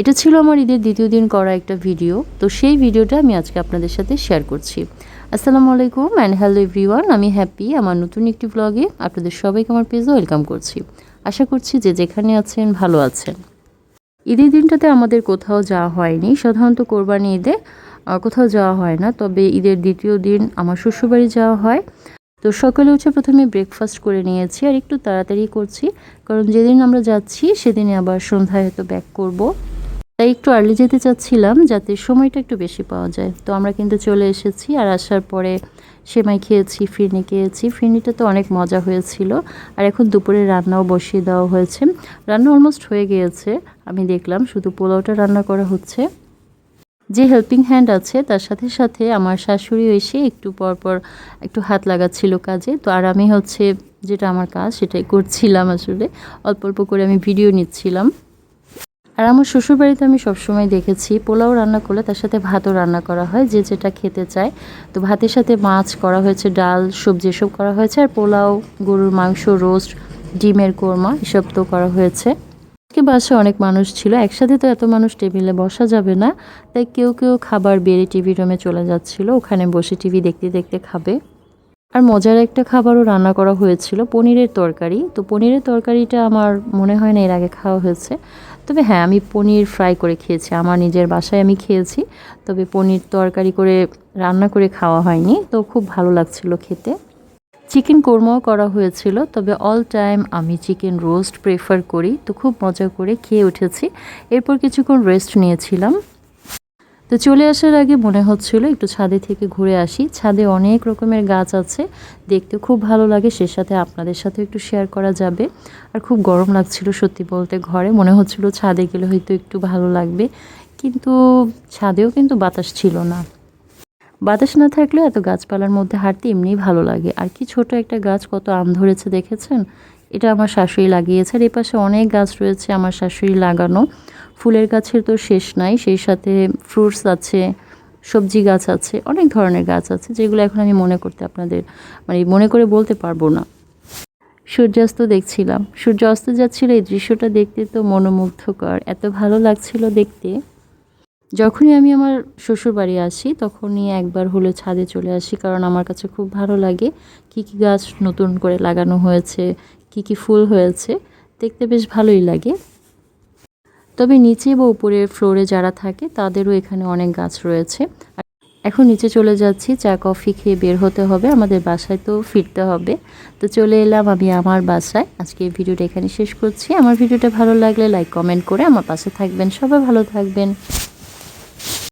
এটা ছিল আমার ঈদের দ্বিতীয় দিন করা একটা ভিডিও, তো সেই ভিডিওটা আমি আজকে আপনাদের সাথে শেয়ার করছি। আসসালামু আলাইকুম অ্যান্ড হ্যালো এভরিওয়ান আমি হ্যাপি, আমার নতুন একটি ব্লগে আপনাদের সবাইকে আমার পেজে ওয়েলকাম করছি। আশা করছি যে যেখানে আছেন ভালো আছেন। ঈদের দিনটাতে আমাদের কোথাও যাওয়া হয়নি, সাধারণত কোরবানি ঈদে কোথাও যাওয়া হয় না, তবে ঈদের দ্বিতীয় দিন আমার শ্বশুরবাড়ি যাওয়া হয়। তো সকালে উঠে প্রথমে ব্রেকফাস্ট করে নিয়েছি, আর একটু তাড়াতাড়ি করছি, কারণ যেদিন আমরা যাচ্ছি, সেদিনে আবার সন্ধ্যায় হয়তো ব্যাক করব। তাই একটু আর্লি যেতে চাচ্ছিলাম যাতে সময়টা একটু বেশি পাওয়া যায়। তো আমরা কিন্তু চলে এসেছি আর আসার পরে সেমাই খেয়েছি, ফিরনি খেয়েছি। ফিরনিটা তো অনেক মজা হয়েছিল। আর এখন দুপুরে রান্নাও বসিয়ে দেওয়া হয়েছে। রান্না অলমোস্ট হয়ে গিয়েছে। আমি দেখলাম শুধু পোলাওটা রান্না করা হচ্ছে। যে হেল্পিং হ্যান্ড আছে, তার সাথে সাথে আমার শাশুড়ি এসে একটু পর পর একটু হাত লাগাচ্ছিল কাজে। তো আর আমি হচ্ছে যেটা আমার কাজ, সেটাই করছিলাম আসলে। অল্প অল্প করে আমি ভিডিও নিচ্ছিলাম। আর আমার শ্বশুরবাড়িতে আমি সবসময় দেখেছি, পোলাও রান্না করলে তার সাথে ভাতও রান্না করা হয়, যে যেটা খেতে চায়। তো ভাতের সাথে মাছ করা হয়েছে, ডাল, সবজি এসব করা হয়েছে, আর পোলাও, গরুর মাংস, রোস্ট, ডিমের কোরমা এসব তো করা হয়েছে। আজকে বাসায় অনেক মানুষ ছিল, একসাথে তো এত মানুষ টেবিলে বসা যাবে না, তাই কেউ কেউ খাবার বেড়ে টিভি রুমে চলে যাচ্ছিল, ওখানে বসে টিভি দেখতে দেখতে খাবে। আর মজার একটা খাবারও রান্না করা হয়েছিল, পনিরের তরকারি। তো পনিরের তরকারিটা আমার মনে হয় না এর আগে খাওয়া হয়েছে। তবে হ্যাঁ আমি পনির ফ্রাই করে খেয়েছি। আমার নিজের বাসায় আমি খেয়েছি, তবে পনির তরকারি করে রান্না করে খাওয়া হয়নি। তো খুব ভালো লাগছিল খেতে। চিকেন কোরমাও করা হয়েছিল, তবে অল টাইম আমি চিকেন রোস্ট প্রেফার করি। তো খুব মজা করে খেয়ে উঠেছি। এরপর কিছুক্ষণ রেস্ট নিয়েছিলাম। তো চলে আসার আগে মনে হচ্ছিল একটু ছাদে থেকে ঘুরে আসি। ছাদে অনেক রকমের গাছ আছে, দেখতে খুব ভালো লাগে, সে সাথে আপনাদের সাথে একটু শেয়ার করা যাবে। আর খুব গরম লাগছিল সত্যি বলতে ঘরে, মনে হচ্ছিল ছাদে গেলে হয়তো একটু ভালো লাগবে। কিন্তু ছাদেও কিন্তু বাতাস ছিল না। বাতাস না থাকলেও এত গাছপালার মধ্যে হাঁটতে এমনিই ভালো লাগে। আর কি ছোট একটা গাছ কত আম ধরেছে দেখেছেন? এটা আমার শাশুড়ি লাগিয়েছে আর এপাশে অনেক গাছ রয়েছে আমার শাশুড়ি লাগানো। ফুলের গাছের তো শেষ নাই, সেই সাথে ফ্রুটস আছে, সবজি গাছ আছে, অনেক ধরনের গাছ আছে, যেগুলো এখন আমি মনে করতে আপনাদের মানে মনে করে বলতে পারব না। সূর্যাস্ত দেখছিলাম। সূর্য অস্ত যাচ্ছিল, এই দৃশ্যটা দেখতে তো মনোমুগ্ধকর। এত ভালো লাগছিল দেখতে। যখনই আমি আমার শ্বশুর বাড়ি আসি, তখনই একবার হলো ছাদে চলে আসি, কারণ আমার কাছে খুব ভালো লাগে কি কি গাছ নতুন করে লাগানো হয়েছে, কি কি ফুল হয়েছে, দেখতে বেশ ভালোই লাগে। তবে নিচে বা উপরের ফ্লোরে যারা থাকে, তাদেরও এখানে অনেক গাছ রয়েছে। এখন নিচে চলে যাচ্ছি, চা, কফি খেয়ে বের হতে হবে, আমাদের বাসায় তো ফিরতে হবে। তো চলে এলাম আমি আমার বাসায়। আজকে এই ভিডিওটা এখানে শেষ করছি। আমার ভিডিওটা ভালো লাগলে লাইক কমেন্ট করে আমার পাশে থাকবেন। সবাই ভালো থাকবেন।